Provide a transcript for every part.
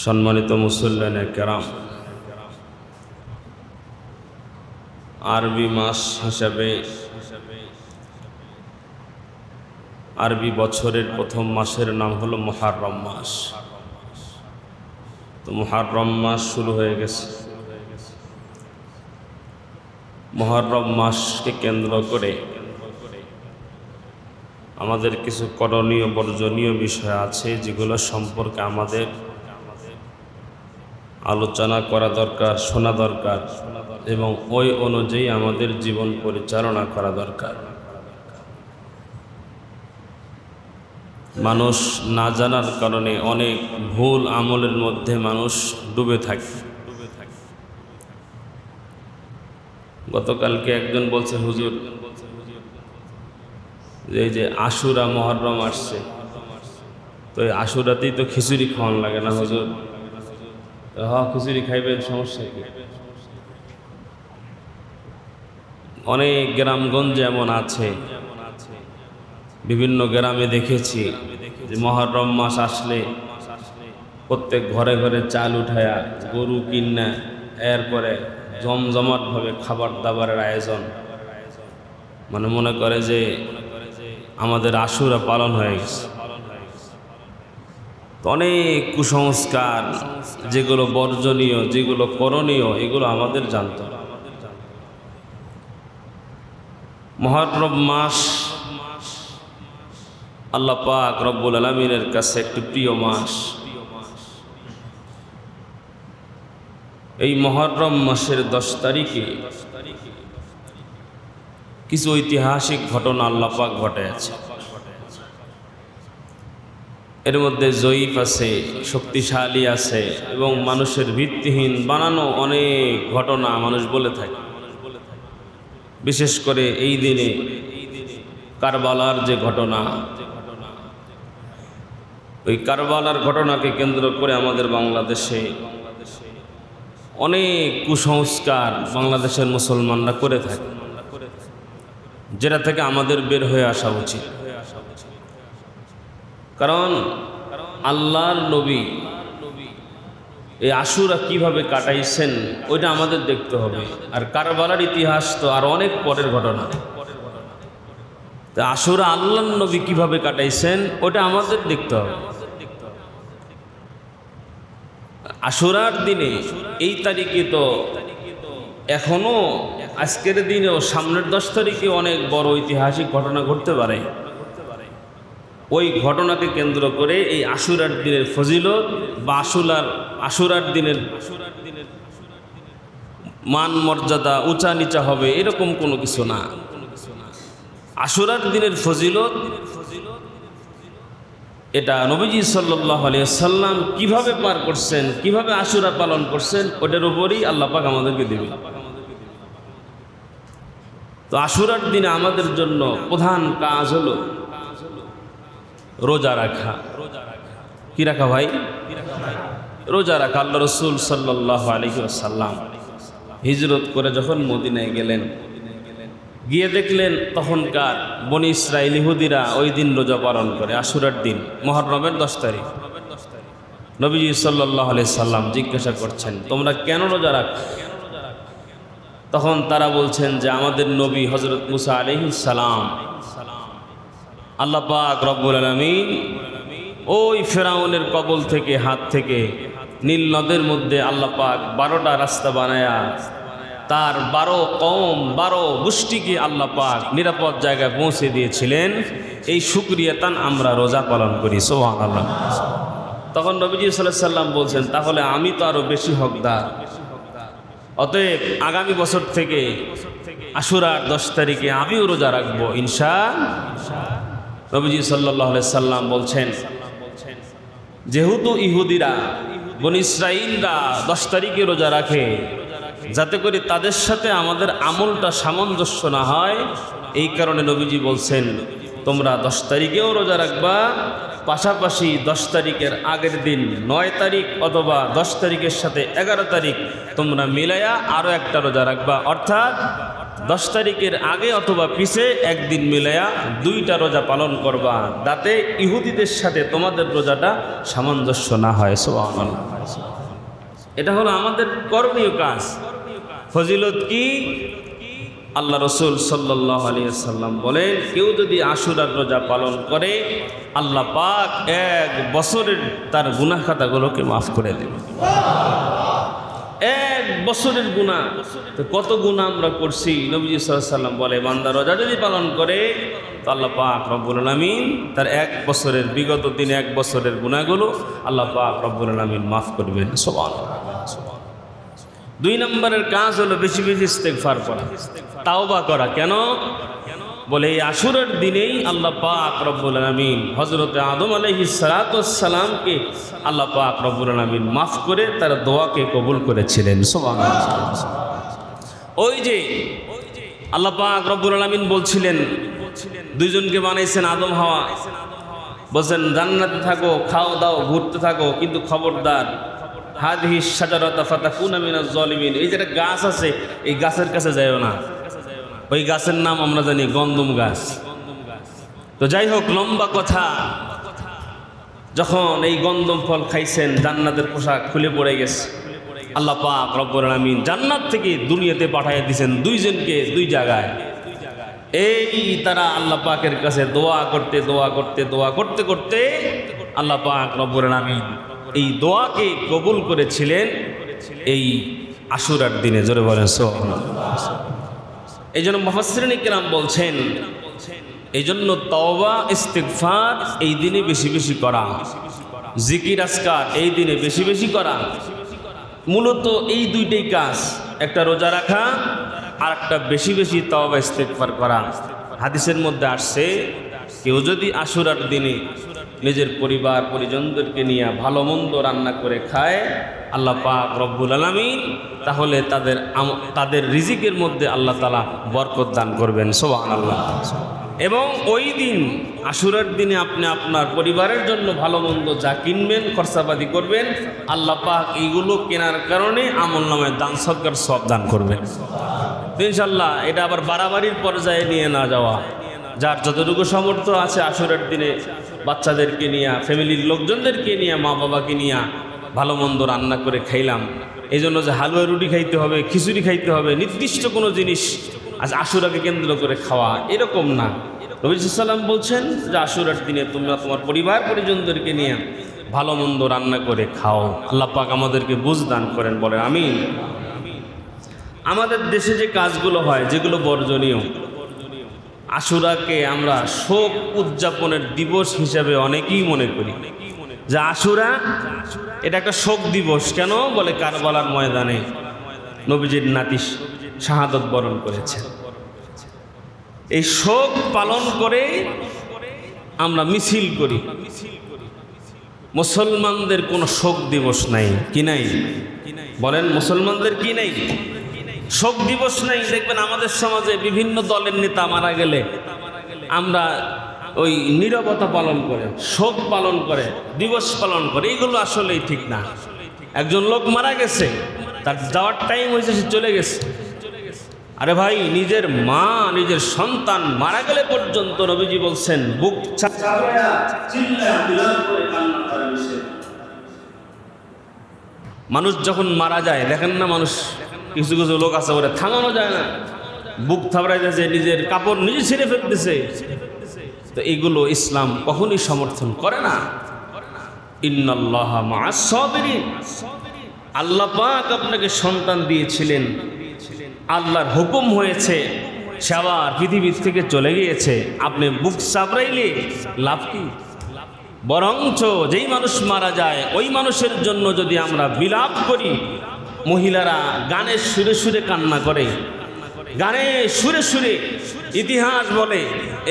সম্মানিত মুসল্লানে কেরাম, আরবি মাস হিসাবে আরবি বছরের প্রথম মাসের নাম হলো মহারম মাস। তো মহারম মাস শুরু হয়ে গেছে। মহরম মাসকে কেন্দ্র করে আমাদের কিছু করণীয়, বর্জনীয় বিষয় আছে যেগুলো সম্পর্কে আমাদের আলোচনা করা দরকার, শোনা দরকার এবং ওই অনুযায়ী আমাদের জীবন পরিচালনা করা দরকার। মানুষ না জানার কারণে অনেক ভুল আমলের মধ্যে মানুষ ডুবে থাকে। গতকালকে একজন বলছে, হুজুর, এই যে আশুরা মহরম আসছে, তো এই আশুরাতেই তো খিচুড়ি খাওয়ান লাগে না হুজুর? হ্যাঁ খিচুড়ি খাইবেন সমস্যা কি? অনেক গ্রামগঞ্জ এমন আছে। বিভিন্ন গ্রামে দেখেছি যে মহরম মাস আসলে প্রত্যেক ঘরে ঘরে চাল উঠায়া, গরু কিনা, এরপরে জমজমাটভাবে খাবার দাবারের আয়োজন। মানে মনে করে যে আমাদের আশুরা পালন হয়ে গেছে। অনেক কুসংস্কার, যেগুলো বর্জনীয়, যেগুলো করণীয়, এগুলো আমাদের জানতে হবে। মহরম মাস আল্লাহ পাক রব্বুল আলমিনের কাছে একটি প্রিয় মাস। এই মহরম মাসের দশ তারিখে কিছু ঐতিহাসিক ঘটনা আল্লাপাক ঘটে আছে এর মধ্যে জয়ীফ আছে, শক্তিশালী আছে এবং মানুষের ভিত্তিহীন বানানো অনেক ঘটনা মানুষ বলে থাকে। বিশেষ করে এই দিনে কারবালার যে ঘটনা, ওই কারবালার ঘটনাকে কেন্দ্র করে আমাদের বাংলাদেশে অনেক কুসংস্কার বাংলাদেশের মুসলমানরা করে থাকে, যেটা থেকে আমাদের বের হয়ে আসা উচিত। কারণ আল্লাহর নবী, এই আশুরা কীভাবে কাটাইছেন, ওইটা আমাদের দেখতে হবে। আর কারবালার ইতিহাস তো আর অনেক পরের ঘটনা। তা আশুরা আল্লাহ নবী কীভাবে কাটাইছেন ওটা আমাদের দেখতে হবে। আশুরার দিনে এই তারিখে তো এখনও আজকের দিনেও সামনের দশ তারিখে অনেক বড় ঐতিহাসিক ঘটনা ঘটতে পারে। ওই ঘটনাকে কেন্দ্র করে এই আশুরার দিনের ফজিলত বা আশুলার, আশুরার দিনের মান মর্যাদা উঁচা নিচা হবে এরকম কোনো কিছু না। আশুরার দিনের ফজিলত, এটা নবীজি সাল্লাহ সাল্লাম কীভাবে পার করছেন, কীভাবে আশুরা পালন করছেন, ওটার উপরই আল্লাপাক আমাদেরকে দেবে তো আশুরার দিনে আমাদের জন্য প্রধান কাজ হলো রোজা রাখা। কি রাখা ভাই? রোজা রাখা, আল্লাহ রসুল সাল্লাহ আলহি সাল্লাম হিজরত করে যখন মদিনায় গেলেন, গিয়ে দেখলেন তখনকার বনি ইসরায়েল ইহুদিরা ওই দিন রোজা পালন করে, আশুরার দিন, মহরমের দশ তারিখ। নবীজি সাল্লাহ সাল্লাম জিজ্ঞাসা করছেন, তোমরা কেন রোজা রাখ? তখন তারা বলছেন যে, আমাদের নবী হজরত মুসা আলহি সালাম আল্লাহ পাক রব্বুল আলমিন ওই ফেরাউনের কবল থেকে, হাত থেকে, নীল নদের মধ্যে আল্লাহ পাক বারোটা রাস্তা বানায়া, তার বারো কম বারো গোষ্ঠীকে আল্লাহ পাক নিরাপদ জায়গায় পৌঁছে দিয়েছিলেন। এই সুক্রিয়া তান আমরা রোজা পালন করি সোহান আল্লাহ তখন নবীজি সাল্লাহ সাল্লাম বলছেন, তাহলে আমি তো আরও বেশি হকদার। অতএব আগামী বছর থেকে আশুরার দশ তারিখে আমিও রোজা রাখব ইনশা নবীজি সাল্লাহ সাল্লাম বলছেন, যেহেতু ইহুদিরা, বন ইসরাইলরা দশ তারিখে রোজা রাখে, যাতে করে তাদের সাথে আমাদের আমলটা সামঞ্জস্য না হয়, এই কারণে নবীজি বলছেন, তোমরা দশ তারিখেও রোজা রাখবা, পাশাপাশি দশ তারিখের আগের দিন নয় তারিখ অথবা দশ তারিখের সাথে এগারো তারিখ তোমরা মিলাইয়া আরও একটা রোজা রাখবা। অর্থাৎ দশ তারিখের আগে অথবা পিছে একদিন মিলাইয়া দুইটা রোজা পালন করবা। যাতে ইহুদিদের সাথে তোমাদের রোজাটা সামঞ্জস্য না হয়। সুবহানাল্লাহ। এটা হলো আমাদের কর্মীয় কাজ। ফজিলত কি? আল্লাহ রসুল সাল্লাহ সাল্লাম বলেন, কেউ যদি আশুরার রোজা পালন করে, আল্লাহ পাক এক বছরের তার গুনাহ খাতাগুলোকে মাফ করে দেবে। এক বছরের গুণা কত গুণা আমরা করছি? নবীজি সাল্লাম বলে, বান্দা রোজা যদি পালন করে আল্লাহ পাক রব্বুল আলমিন তার এক বছরের, বিগত দিনে এক বছরের গুণাগুলো আল্লাহ পাক রব্বুল আলমিন মাফ করবেন। সবান দুই নম্বরের কাজ হলো বেশি বেশি ইস্তেকফার করা। তাওবা করা। কেন? বলে, এই আশুরের দিনেই আল্লাহ পাক রব্বুল আলমিন হজরত আদম আলহি সালাতামকে আল্লাহ পাক রব্বুল আলমিন মাফ করে তার দোয়াকে কবুল করেছিলেন। ওই যে আল্লাহ পাক রব্বুল আলমিন বলছিলেন, দুইজনকে বানাইছেন আদম হাওয়া। বলছেন, জান্নাতে থাকো, খাও দাও, ঘুরতে থাকো, কিন্তু খবরদার হাদহি সাজারতা ফাতা কুনামিনা জলিমিন। এই যে একটা গাছ আছে, এই গাছের কাছে যাইও না। ওই গাছের নাম আমরা জানি গন্দম গাছ। তো যাই হোক লম্বা কথা। যখন এই গন্দম ফল খাইছেন, জান্নাতের পোশাক খুলে পড়ে গেছে। আল্লাহ পাক রব্বুল আলামিন জান্নাত থেকে দুনিয়াতে পাঠিয়ে দিয়েছেন দুইজনকে দুই জায়গায়। এই তারা আল্লাহ পাকের কাছে দোয়া করতে দোয়া করতে দোয়া করতে করতে আল্লাহ পাক রব্বুল আলামিন এই দোয়াকে কবুল করেছিলেন এই আশুরার দিনে। জোরে বলেন, সুবহানাল্লাহ। এই জন্য মহাশ্রেণী কেরাম বলছেন এই জন্য তওবা ইস্তেকফার এই দিনে বেশি বেশি করা। জিকির আসকার এই দিনে বেশি বেশি করা। মূলত এই দুইটাই কাজ, একটা রোজা রাখা আর একটা বেশি বেশি তওবা ইস্তেকফার করা। হাদিসের মধ্যে আসছে, কেউ যদি আশুরার দিনে নিজের পরিবার, পরিজনদেরকে নিয়ে ভালো মন্দ রান্না করে খায় আল্লাহ পাক রব্বুল আলমিন তাহলে তাদের তাদের রিজিকের মধ্যে আল্লাহ তালা বরকত দান করবেন সোবাহ আল্লাহ এবং ওই দিন আশুরার দিনে আপনি আপনার পরিবারের জন্য ভালো মন্দ যা কিনবেন, খরচাপাতি করবেন, আল্লাহ পাক এইগুলো কেনার কারণে আমল নামায় দান সৎকার সব দান করবেন। ইনশাল্লাহ এটা আবার বাড়াবাড়ির পর্যায়ে নিয়ে না যাওয়া। যার যতটুকু সামর্থ্য আছে আশুরের দিনে বাচ্চাদেরকে নিয়ে, ফ্যামিলির লোকজনদেরকে নিয়ে মা বাবাকে নিয়ে ভালো মন্দ রান্না করে খাইলাম। এই জন্য যে হালুয়া রুটি খাইতে হবে, খিচুড়ি খাইতে হবে, নির্দিষ্ট কোনো জিনিস আজ আশুরাকে কেন্দ্র করে খাওয়া এরকম না। রবিসাল্লাম বলছেন যে আশুরার দিনে তোমরা তোমার পরিবার পরিজনদেরকে নিয়ে ভালো মন্দ রান্না করে খাও। আল্লাহ পাক আমাদেরকে বুঝ দান করেন বলে আমিন। আমাদের দেশে যে কাজগুলো হয়, যেগুলো বর্জনীয়, আশুরাকে আমরা শোক উদযাপনের দিবস হিসাবে অনেকেই মনে করি। যে আশুরা, এটা একটা শোক দিবস। কেন? বলে কারবালার ময়দানে নবীজির নাতি শাহাদত বরণ করেছেন এই শোক পালন করে আমরা মিছিল করি। মুসলমানদের কোনো শোক দিবস নাই, কি নাই? বলেন, মুসলমানদের কি নাই? শোক দিবস নাই, দেখবেন আমাদের সমাজে বিভিন্ন দলের নেতা মারা গেলে আমরা ওই নীরবতা পালন করে শোক পালন করে দিবস পালন করে এগুলো আসলেই ঠিক না। একজন লোক মারা গেছে তার যাওয়ার টাইম হয়েছে সে চলে গেছে। আরে ভাই নিজের মা নিজের সন্তান মারা গেলে পর্যন্ত রবিজি বলছেন বুক। মানুষ যখন মারা যায় দেখেন না মানুষ কিছু কিছু লোক আছে ওরা থামানো যায় না। বুক থাবড়াইতেছে নিজের কাপড় নিজে ছিঁড়ে ফেলতেছে। তো এগুলো ইসলাম কখনই সমর্থন করে না। ইন্নাল্লাহ মা'আস সাবিরিন। আল্লাহ পাক আপনাকে সন্তান দিয়েছিলেন। আল্লাহর হুকুম হয়েছে সে আবার পৃথিবীর থেকে চলে গিয়েছে। আপনি বুক চাপড়াইলে লাভ কি? বরঞ্চ যেই মানুষ মারা যায়, ওই মানুষের জন্য যদি আমরা বিলাপ করি, মহিলারা গানের সুরে সুরে কান্না করে গানে সুরে সুরে ইতিহাস বলে।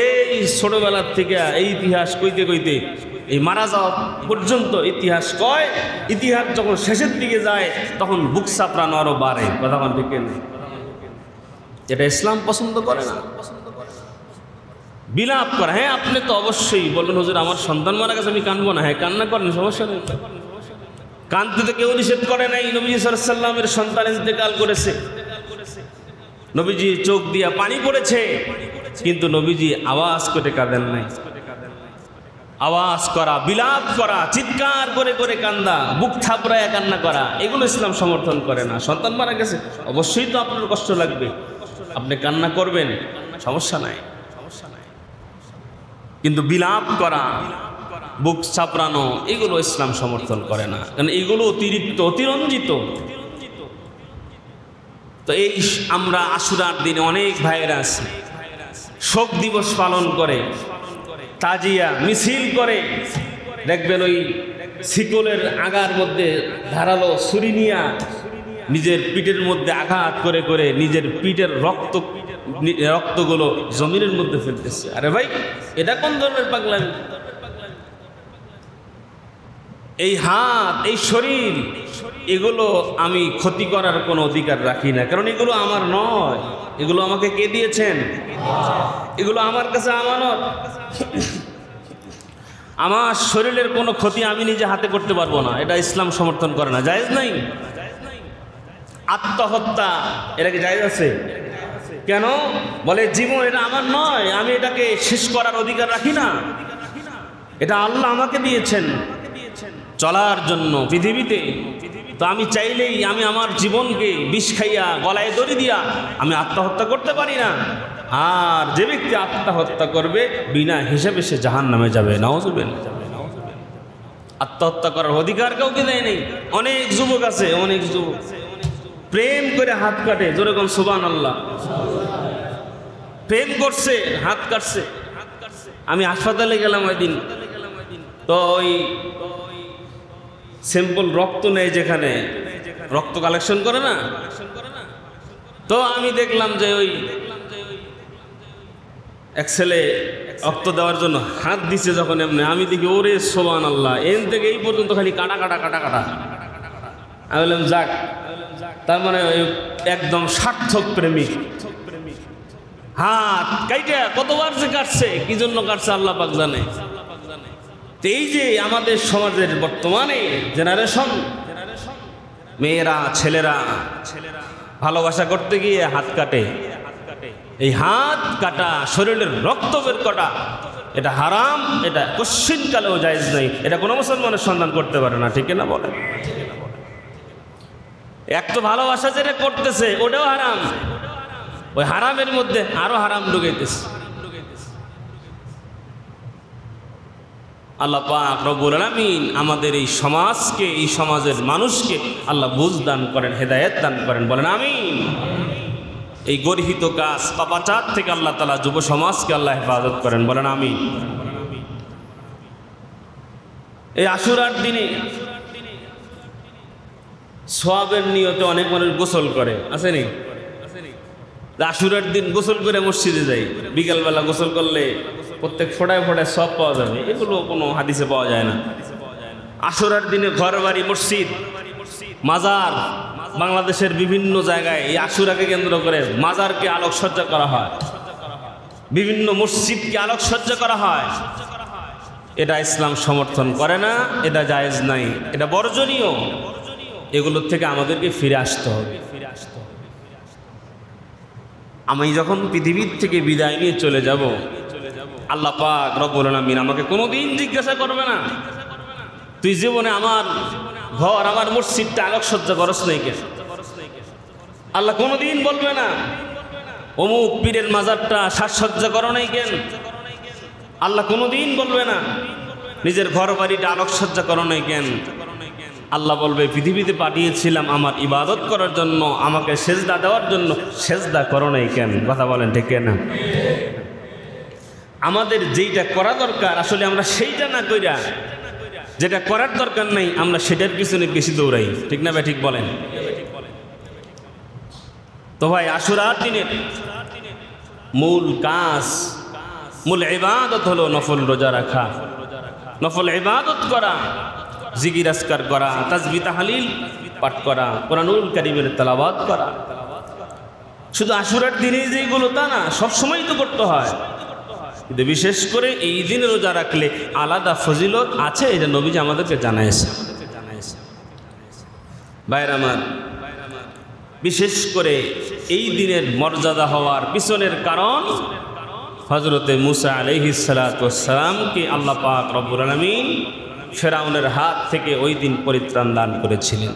এই ছোটবেলার থেকে এই ইতিহাস কইতে কইতে এই মারা যাওয়া পর্যন্ত ইতিহাস কয়। ইতিহাস যখন শেষের দিকে যায়, তখন বুক চাপড়ানো আরও বাড়ে। কথা ঠিক এটা ইসলাম পছন্দ করে না। বিলাপ করা। হ্যাঁ আপনি তো অবশ্যই বললেন হুজুর, আমার সন্তান মারা গেছে, আমি কানবো না। হ্যাঁ কান্না করেন, সমস্যা নেই। কানতে তো কেউ নিষেধ করে নাই নবী সাল্লামের সন্তান ইন্তেকাল করেছে। নবীজি চোখ দিয়া পানি পড়েছে। কিন্তু নবীজি আওয়াজ করে কাঁদেন নাই। আওয়াজ করা, বিলাপ করা, চিৎকার করে করে কান্দা, বুক থাপড়ায় কান্না করা, এগুলো ইসলাম সমর্থন করে না। সন্তান মারা গেছে, অবশ্যই তো আপনার কষ্ট লাগবে। আপনি কান্না করবেন, সমস্যা নাই। কিন্তু বিলাপ করা, বুক চাপড়ানো এগুলো ইসলাম সমর্থন করে না। কারণ এগুলো অতিরিক্ত, অতিরঞ্জিত। তো এই আমরা আশুরার দিনে অনেক ভাইয়েরা আছে। শোক দিবস পালন করে, তাজিয়া মিছিল করে, দেখবেন ওই শিকলের আগার মধ্যে ধারালো ছুরি নিয়া নিজের পিঠের মধ্যে আঘাত করে করে নিজের পিঠের রক্ত রক্তগুলো জমিনের মধ্যে ফেলতেছে। আরে ভাই, এটা কোন ধরনের পাগলামি? এই হাত, এই শরীর এগুলো আমি ক্ষতি করার কোনো অধিকার রাখি না, কারণ এগুলো আমার নয়। এগুলো আমাকে কে দিয়েছেন? এগুলো আমার কাছে আমানত। আমার শরীরের কোনো ক্ষতি আমি নিজে হাতে করতে পারব না, এটা ইসলাম সমর্থন করে না। জায়েজ নাই? আত্মহত্যা, এটা কি আছে? কেন? বলে, জীবন এটা আমার নয়, আমি এটাকে শেষ করার অধিকার রাখি না। এটা আল্লাহ আমাকে দিয়েছেন। চলার জন্য, পৃথিবীতে তো আমি চাইলেই আমি আমার জীবনকে বিষ খাইয়া গলায় দড়ি দিয়া আমি আত্মহত্যা করতে পারি না। আর যে ব্যক্তি আত্মহত্যা করবে, বিনা হিসেবে সে জাহান নামে যাবে। নওয়াজবেন আত্মহত্যা করার অধিকার কাউকে দেয় নেই। অনেক যুবক আছে, অনেক যুবক। প্রেম করে হাত কাটে, যেরকম সুবান আল্লাহ প্রেম করছে, হাত কাটছে। আমি হাসপাতালে গেলাম ওই দিন। তো ওই স্যাম্পল রক্ত নেয় যেখানে। রক্ত কালেকশন করে না? তো আমি দেখলাম যে ওই এক ছেলে রক্ত দেওয়ার জন্য হাত দিছে যখন এমনি। আমি দেখি, ওরে সোবান আল্লাহ এন থেকে এই পর্যন্ত খালি কাটা কাটা কাটা কাটা। আমি বললাম, যাক। তার মানে একদম সার্থক প্রেমিক। হাত কাইটা কতবার যে কাটছে, কি জন্য কাটছে আল্লাহ পাক জানে। এই যে আমাদের সমাজের বর্তমানে জেনারেশন মেয়েরা, ছেলেরা, ভালোবাসা করতে গিয়ে হাত কাটে। এই হাত কাটা শরীরের রক্ত বের কটা এটা হারাম, এটা কশ্চিনকালেও জায়েজ নেই এটা কোনো মুসলমানের সন্ধান করতে পারে না, ঠিক না বলে এক তো ভালোবাসা যেটা করতেছে, ওটাও হারাম। ওই হারামের মধ্যে আরও হারাম ঢুকাইতেছে। আল্লাহ পাক রব্বুল আলামিন আমাদের এই সমাজকে, এই সমাজের মানুষকে আল্লাহ বুঝ দান করেন, হেদায়েত দান করেন। বলেন আমিন। এই গর্হিত কাজ পাপাচার থেকে আল্লাহ তালা যুব সমাজকে আল্লাহ হেফাজত করেন। বলেন আমি এই আশুরার দিনে সোয়াবের নিয়তে অনেক মানুষ গোসল করে আসেনি আশুরার দিন গোসল করে মসজিদে যাই। বিকালবেলা গোসল করলে প্রত্যেক ফোটায় ফোটায় সব পাওয়া যাবে। এগুলো কোনো হাদিসে পাওয়া যায় না। আশুরার দিনে ঘর বাড়ি মসজিদ, মাজার, বাংলাদেশের বিভিন্ন জায়গায় এই আশুরাকে কেন্দ্র করে মাজারকে আলোকসজ্জা করা হয়। বিভিন্ন মসজিদকে আলোকসজ্জা করা হয়। এটা ইসলাম সমর্থন করে না, এটা জায়েজ নাই, এটা বর্জনীয়। এগুলোর থেকে আমাদেরকে ফিরে আসতে হবে ফিরে আসতে হবে। আমি যখন পৃথিবীর থেকে বিদায় নিয়ে চলে যাব, আল্লাহ পাক রব্বুল আলামিন আমাকে কোনোদিন জিজ্ঞাসা করবে না। তুই জীবনে আমার ঘর, আমার মসজিদটা আলোকসজ্জা করস নাই কেন? আল্লাহ কোনোদিন বলবে না, অমুক পীরের মাজারটা সাজসজ্জা করো নাই কেন? আল্লাহ কোনোদিন বলবে না, নিজের ঘর বাড়িটা আলোকসজ্জা করো নাই কেন? আল্লাহ বলবে, পৃথিবীতে পাঠিয়েছিলাম আমার ইবাদত করার জন্য, আমাকে সেজদা দেওয়ার জন্য। সেজদা করো নাই কেন? কথা বলেন, ঠিক না আমাদের যেইটা করা দরকার, আসলে আমরা সেইটা না কইরা যেটা করার দরকার নাই, আমরা সেটার পিছনে বেশি দৌড়াই। ঠিক না ভাই, ঠিক বলেন? তো ভাই আশুরার দিনের মূল কাজ, মূল ইবাদত হলো নফল রোজা রাখা। নফল ইবাদত করা। জিগির আসকার করা, তাজবি, তাহালিল পাঠ করা, কোরআনুল কারিমের তেলাবাদ করা। শুধু আশুরার দিনেই যেগুলো তা না সবসময় তো করতে হয়। কিন্তু বিশেষ করে এই দিনে রোজা রাখলে আলাদা ফজিলত আছে, এটা নবীজি আমাদেরকে জানাইছে। বাইর আমার, বিশেষ করে এই দিনের মর্যাদা হওয়ার পিছনের কারণ হজরতে মুসা আলহিসালামকে আল্লাহ পাক রব্বুল আলমিন ফেরাউনের হাত থেকে ওই দিন পরিত্রাণ দান করেছিলেন।